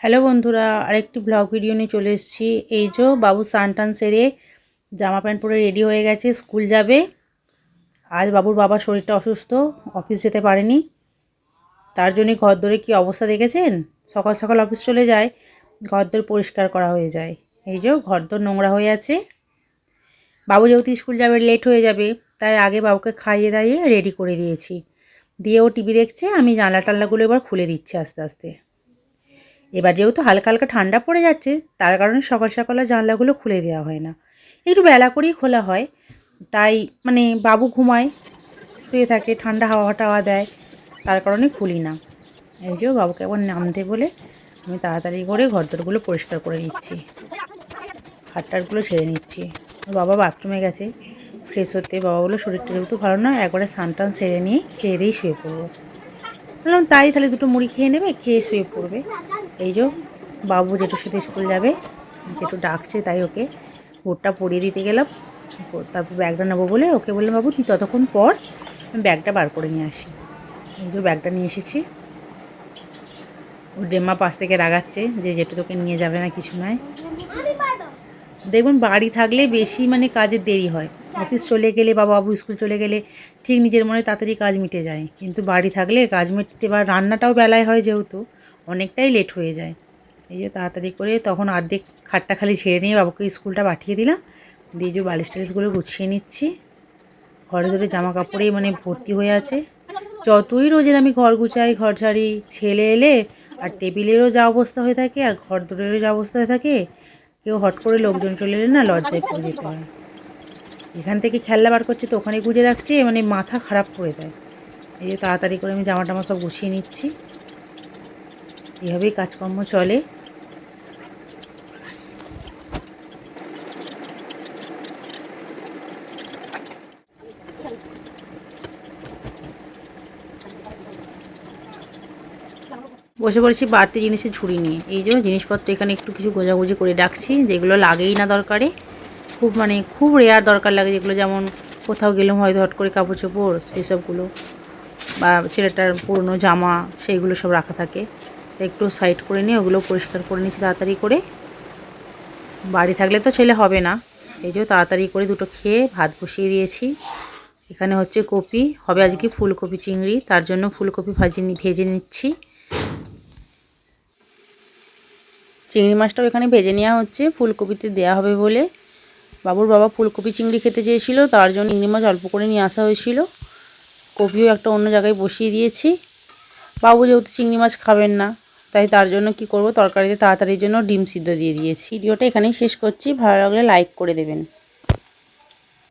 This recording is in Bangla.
হ্যালো বন্ধুরা, আরেকটি ব্লগ ভিডিও নিয়ে চলে এসেছি। এই যে বাবু স্নান টান সেরে জামা প্যান্ট পরে রেডি হয়ে গেছে স্কুল যাবে। আজ বাবুর বাবার শরীরটা অসুস্থ অফিস যেতে পারেনি। তার জন্যই ঘর ধরে কী অবস্থা দেখেছেন? সকাল সকাল অফিস চলে যায়, ঘর দর পরিষ্কার করা হয়ে যায়। এই যে ঘর দর নোংরা হয়ে আছে। বাবু যেহেতু স্কুল যাবে লেট হয়ে যাবে, তাই আগে বাবুকে খাইয়ে দাইয়ে রেডি করে দিয়েছি। দিয়ে ও টিভি দেখছে, আমি জানলা টাল্লাগুলো এবার খুলে দিচ্ছি আস্তে আস্তে। এবার যেহেতু হালকা হালকা ঠান্ডা পড়ে যাচ্ছে, তার কারণে সকাল সকালে জানলাগুলো খুলে দেওয়া হয় না। একটু বেলা করেই খোলা হয়, তাই মানে বাবু ঘুমায়, শুয়ে থাকে, ঠান্ডা হাওয়া টাওয়া দেয়, তার কারণে খুলি না। এই যে বাবুকে একবার নামতে বলে আমি তাড়াতাড়ি করে ঘরদরগুলো পরিষ্কার করে নিচ্ছি। হাটটারগুলো ছেড়ে নিচ্ছি। বাবা বাথরুমে গেছে, ফ্রেশ হতে বাবা শরীরটা যেহেতু ভালো না একবারে স্নান টান সেরে নিয়ে খেয়ে দিয়েই শুয়ে পড়ব। বললাম, তাই তাহলে দুটো মুড়ি খেয়ে নেবে, খেয়ে শুয়ে পড়বে। এই যে বাবু জেঠুর সাথে স্কুল যাবে, জেঠু ডাকছে তাই ওকে বোর্ডটা পরিয়ে দিতে গেলাম। তারপর ব্যাগটা নেব বলে ওকে বললাম, বাবু, তুই ততক্ষণ পর আমি ব্যাগটা বার করে নিয়ে আসি। এই যে ব্যাগটা নিয়ে এসেছি। ওর জেম্মা পাশ থেকে রাগাচ্ছে যে জেঠু তোকে নিয়ে যাবে না, কিছু নয়। দেখুন, বাড়ি থাকলে বেশি মানে কাজের দেরি হয়। অফিস চলে গেলে বা বাবু স্কুল চলে গেলে ঠিক নিজের মনে তাড়াতাড়ি কাজ মিটে যায়। কিন্তু বাড়ি থাকলে কাজ মিটতে বা রান্নাটাও বেলায় হয় যেহেতু। অনেকটাই লেট হয়ে যায়। এই যে তাড়াতাড়ি করে তখন অর্ধেক খাটটা খালি ছেড়ে নিয়ে বাবুকে স্কুলটা পাঠিয়ে দিলাম। দিয়ে যে বালিশ টালিশগুলো গুছিয়ে নিচ্ছি। ঘরে ধরে জামা কাপড়েই মানে ভর্তি হয়ে আছে। যতই রোজের আমি ঘর গুছাই, ঘর ঝাড়ি, ছেলে এলে আর টেবিলেরও যা অবস্থা হয়ে থাকে আর ঘর দরেরও যা অবস্থা হয়ে থাকে, কেউ হট করে লোকজন চলে এলে না লজ্জায় পড়ে যেতে হয়। এখান থেকে খেলনা বার করছে তো ওখানে গুজে রাখছি মানে মাথা খারাপ করে দেয়। এই যে তাড়াতাড়ি করে আমি জামা টামা সব গুছিয়ে নিচ্ছি। এভাবেই কাজকর্ম চলে। বসে পড়েছি বাড়তি জিনিসের ঝুড়ি নিয়ে। এই যে জিনিসপত্র এখানে একটু কিছু গোজাগুজি করে রাখছি, যেগুলো লাগেই না দরকারে। খুব মানে খুব রেয়ার দরকার লাগে, যেগুলো যেমন কোথাও গেলাম হয়তো হট করে কাপড় চোপড় সেসবগুলো বা ছেলেটার পুরনো জামা, সেইগুলো সব রাখা থাকে। একটু সাইড করে নিয়ে ওগুলো পরিষ্কার করে নিচ্ছি তাড়াতাড়ি করে। বাড়ি থাকলে তো ছেলে হবে না। এই যে তাড়াতাড়ি করে দুটো খেয়ে ভাত বসিয়ে দিয়েছি। এখানে হচ্ছে কপি, হবে আজকে ফুলকপি চিংড়ি, তার জন্য ফুলকপি ভাজি ভেজে নিচ্ছি। চিংড়ি মাছটাও এখানে ভেজে নেওয়া হচ্ছে, ফুলকপিতে দেওয়া হবে বলে। বাবুর বাবা ফুলকপি চিংড়ি খেতে চেয়েছিল, তার জন্য চিংড়ি মাছ অল্প করে নিয়ে আসা হয়েছিল। কপিও একটা অন্য জায়গায় বসিয়ে দিয়েছি। বাবু যেহেতু চিংড়ি মাছ খাবেন না তাই তার জন্য কি করব? তরকারিতে তাড়াতাড়ির জন্য ডিম সিদ্ধ দিয়ে দিয়েছি। ভিডিওটা এখানেই শেষ করছি। ভালো লাগলে লাইক করে দেবেন।